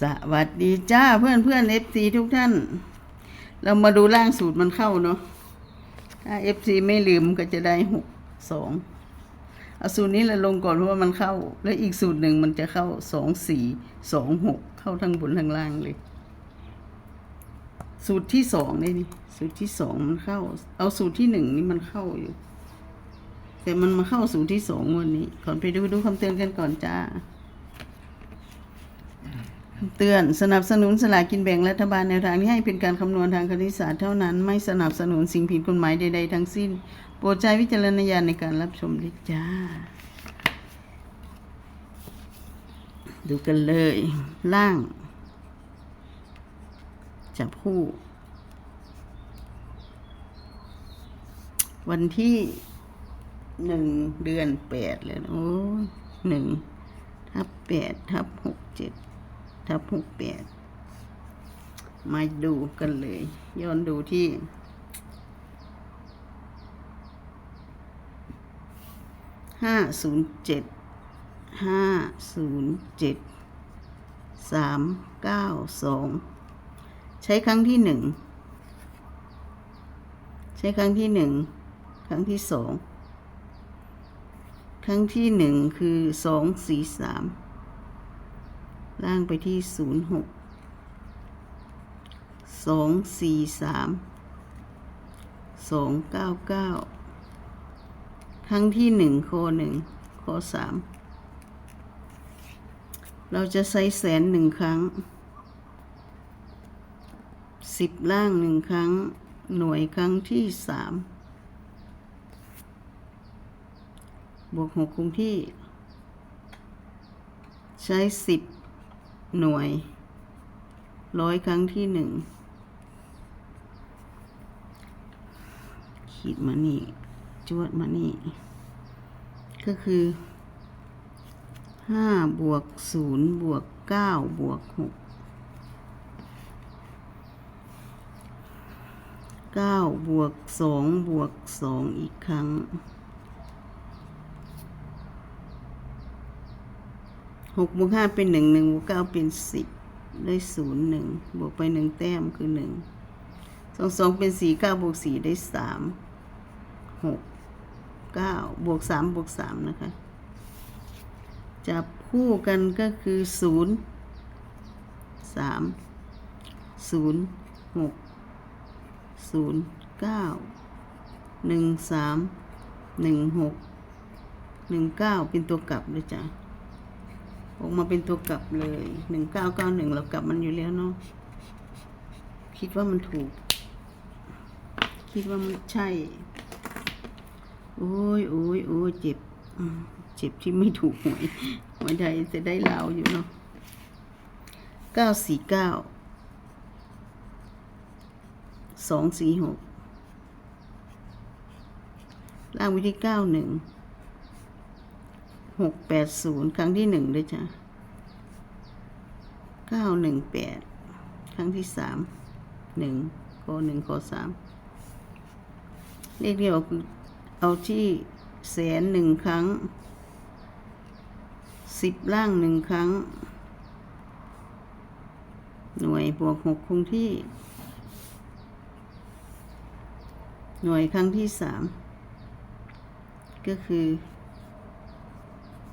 สวัสดีจ้าเพื่อนเพื่อนเอฟซีทุกท่าน เรามาดูล่างสูตรมันเข้าเนาะถ้าเอฟซีไม่ลืมก็จะได้หกสองเอาสูตรนี้เราลงก่อนเพราะว่ามันเข้า แล้วอีกสูตรหนึ่งมันจะเข้าสองสี่สองหกเข้าทั้งบนทั้งล่างเลย สูตรที่สองนี่นี่สูตรที่สองมันเข้า เอาสูตรที่หนึ่งนี่มันเข้าอยู่ แต่มันมาเข้าสูตรที่สองวันนี้ก่อนไปดูดูคำเตือนกันก่อนจ้า เตือนสนับสนุนสลากกินแบ่งรัฐบาลแนวทางที่ให้เป็นการคำนวณทางคณิตศาสตร์เท่านั้น ไม่สนับสนุนสิ่งผิดกฎหมายใดๆทั้งสิ้น โปรดใช้วิจารณญาณในการรับชมด้วยจ้า ดูกันเลย ล่าง จับคู่ วันที่หนึ่งเดือนแปดเลยนะโอ้หนึ่งทับแปดทับหกเจ็ด ทับหกแปดมาดูกันเลย ย้อนดูที่ ห้าศูนย์เจ็ด ห้าศูนย์เจ็ด สามเก้าสอง ใช้ครั้งที่หนึ่ง ใช้ครั้งที่หนึ่ง ครั้งที่สอง ครั้งที่หนึ่งคือสองสี่สาม ล่างไปที่ศูนย์หกสองสี่สามสองเก้าเก้าครั้งที่หนึ่งโคหนึ่งโคสามเราจะใส่แสนหนึ่งครั้งสิบล่างหนึ่งครั้ง หน่วยครั้งที่สามบวกหกคงที่ ใช้สิบ หน่วย ร้อยครั้งที่หนึ่งขีดมานี่ จวดมานี่ ก็คือห้าบวกศูนย์บวกเก้าบวกหกเก้าบวกสองบวกสองอีกครั้ง หกบวกห้าเป็นหนึ่งหนึ่งบวกเก้าเป็นสิบได้ศูนย์หนึ่งบวกไปหนึ่งแต้มคือหนึ่งสองสองเป็นสี่เก้าบวกสี่ได้สามหกเก้าบวกสามบวกสามนะคะ จับคู่กันก็คือศูนย์สามศูนย์หกศูนย์เก้าหนึ่งสามหนึ่งหกหนึ่งเก้าเป็นตัวกลับเลยจ้ะ ออกมาเป็นตัวกลับเลยหนึ่งเก้าเก้าหนึ่งเรากลับมันอยู่แล้วเนาะคิดว่ามันถูก คิดว่ามันใช่ โอ้ยโอ้ยโอ้ยเจ็บเจ็บที่ไม่ถูกหวยหวยใดจะได้ลาวอยู่เนาะเก้าสี่เก้าสองสี่หกล่างวิธีเก้าหนึ่ง หกแปดศูนย์ครั้งที่หนึ่งด้วยจ้ะเก้าหนึ่งแปดครั้งที่สามหนึ่งโคหนึ่งโคสามเลขเดียวคือเอาที่แสนหนึ่งครั้งสิบล่างหนึ่งครั้ง หน่วยบวกหกคงที่ หน่วยครั้งที่สามก็คือ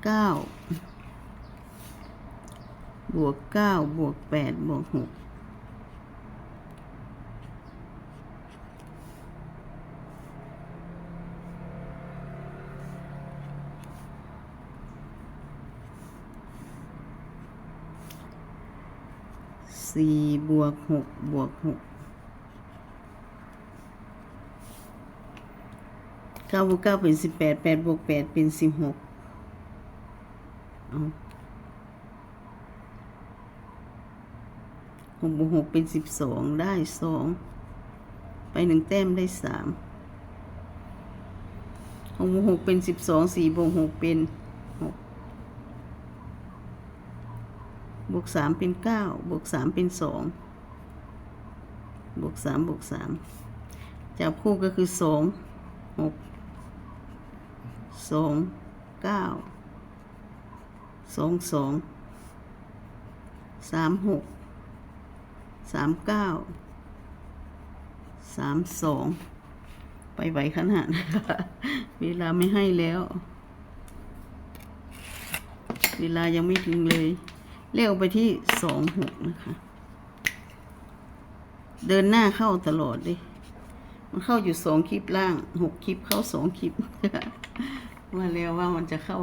เก้าบวกเก้าบวกแปดบวกหกสี่บวกหกบวกหกเก้าบวกเก้าเป็นสิบแปดแปดบวกแปดเป็นสิบหก เอาหกบวกหกเป็นสิบสองได้สองไปหนึ่งแต้มได้สามหกบวกหกเป็นสิบสองสี่บวกหกเป็นหกบวกสามเป็นเก้าบวกสามเป็นสองบวกสามบวกสามจับคู่ก็คือสองหกสองเก้า สองสองสามหกสามเก้าสามสองไปไหวขนาดนะคะเวลาไม่ให้แล้ว เวลายังไม่ถึงเลยเรียกไปที่สองหกนะคะ เดินหน้าเข้าตลอดเลยมันเข้าอยู่สองคลิปล่างหกคลิปเข้าสองคลิปว่าแล้วว่ามันจะเข้า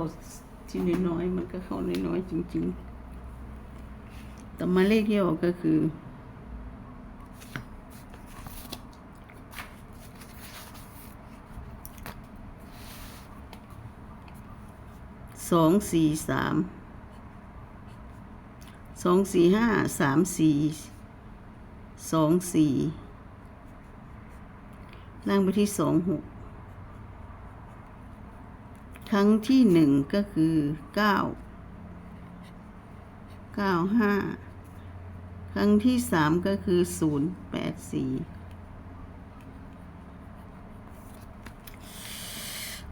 ที่น้อยๆมันก็เข้าน้อยๆจริง ๆ แต่มาเลขที่ออกก็คือสองสี่สามสองสี่ห้าสามสี่สองสี่ล่างไปที่สองหก ครั้งที่หนึ่งก็คือเก้าเก้าห้าครั้งที่สามก็คือศูนย์แปดสี่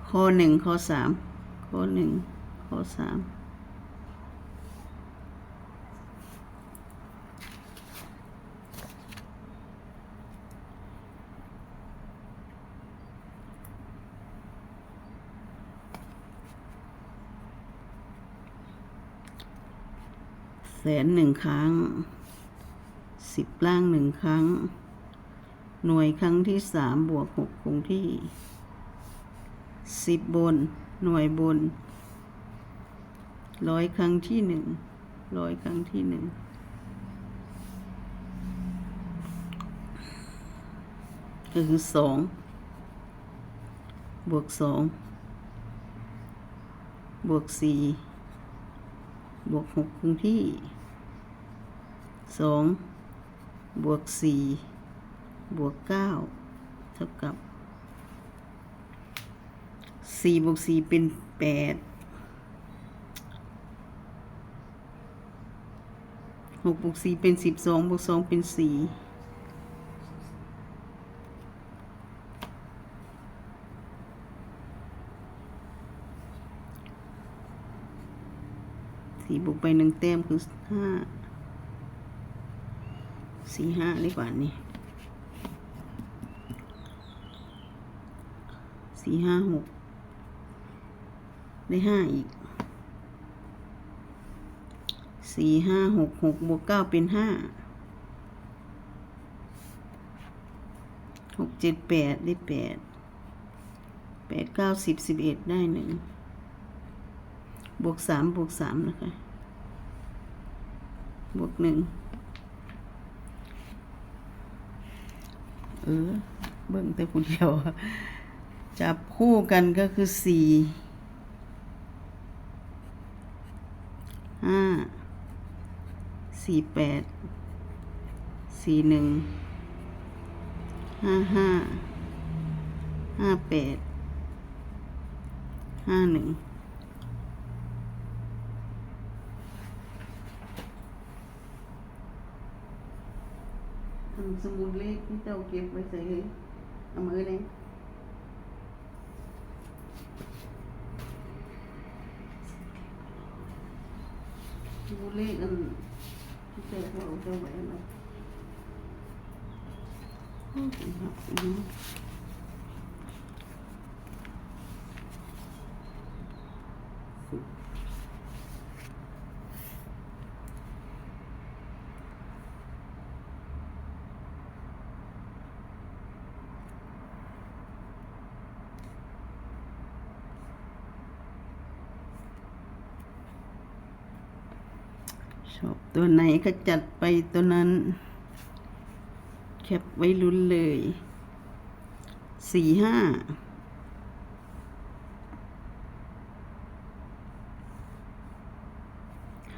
ข้อหนึ่งข้อสามข้อหนึ่งข้อสาม สนหนึ่งครั้งสิบล่างหนึ่งครั้ง หน่วยครั้งที่สามบวกหกคงที่สิบบน หน่วยบนร้อยครั้งที่หนึ่งร้อยครั้งที่หนึ่งก็คือสองบวกสองบวกสี่บวกหกคงที่ สองบวกสี่บวกเก้าเท่ากับสี่บวกสี่เป็นแปดหกบวกสี่เป็นสิบสองบวกสองเป็นสี่สี่บวกไปหนึ่งแต้มคือห้า สี่ห้าดีกว่านี่สี่ห้าหกได้ห้าอีกสี่ห้าหกหกบวกเก้าเป็นห้าหกเจ็ดแปดได้แปดแปดเก้าสิบสิบเอ็ดได้หนึ่งบวกสามบวกสามนะคะ บวกหนึ่ง เออ เบิ่งแต่ผู้เดียว จับคู่กันก็คือสี่ห้าสี่แปดสี่หนึ่งห้าห้าห้าแปดห้าหนึ่ง สมุดเลขที่เจ้าเก็บไว้ใส่เลยเอามือเลยดูเลขอันที่เจอเราจะไว้อะไรอืมครับอืม ชอบตัวไหนก็จัดไปตัวนั้น แคปไว้ลุ้นเลยสี่ห้า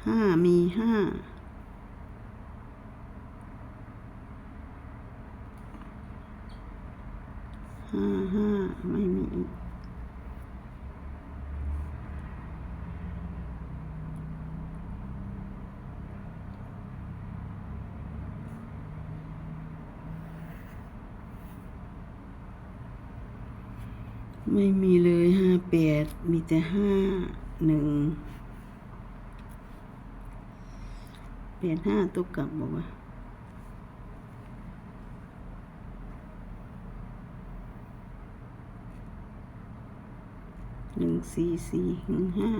ห้ามีห้าห้าห้าไม่มี ไม่มีเลยห้าแปดมีแต่ห้าหนึ่งแปดห้าตัวกลับบอกว่าหนึ่งสี่สี่หนึ่งห้า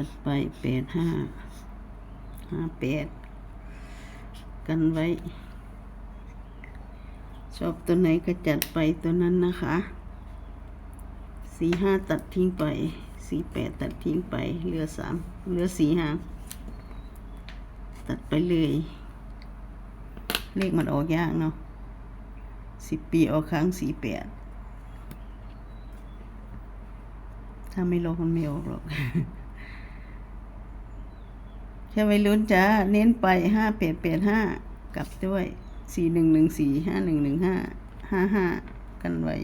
จัดไปแปดห้าห้าแปดกันไว้ ชอบตัวไหนก็จัดไปตัวนั้นนะคะสี่ห้าตัดทิ้งไปสี่แปดตัดทิ้งไปเหลือสามเหลือสี่หาตัดไปเลย เลขมันออกยากเนาะสิบปีออกครั้งสี่แปดถ้าไม่ลงมันไม่ออกหรอก ค่ไว้ลุ้นจ้า เน้นไปห้าแปดแปดห้ากลับด้วยสี่หนึ่งหนึ่งสี่ห้าหนึ่งหนึ่งห้าห้าห้ากันไว้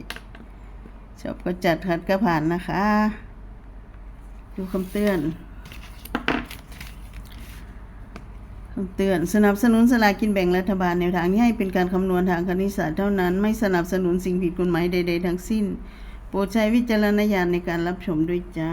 ชอบก็จัดขัดก็ผ่านนะคะ ดูคำเตือนคำเตือนสนับสนุนสลากินแบ่งรัฐบาลแนวทางนี้ให้เป็นการคำนวณทางคณิตศาสตร์เท่านั้น ไม่สนับสนุนสิ่งผิดกฎหมายใด ๆ ทั้งสิ้น โปรดใช้วิจารณญาณในการรับชมด้วยจ้า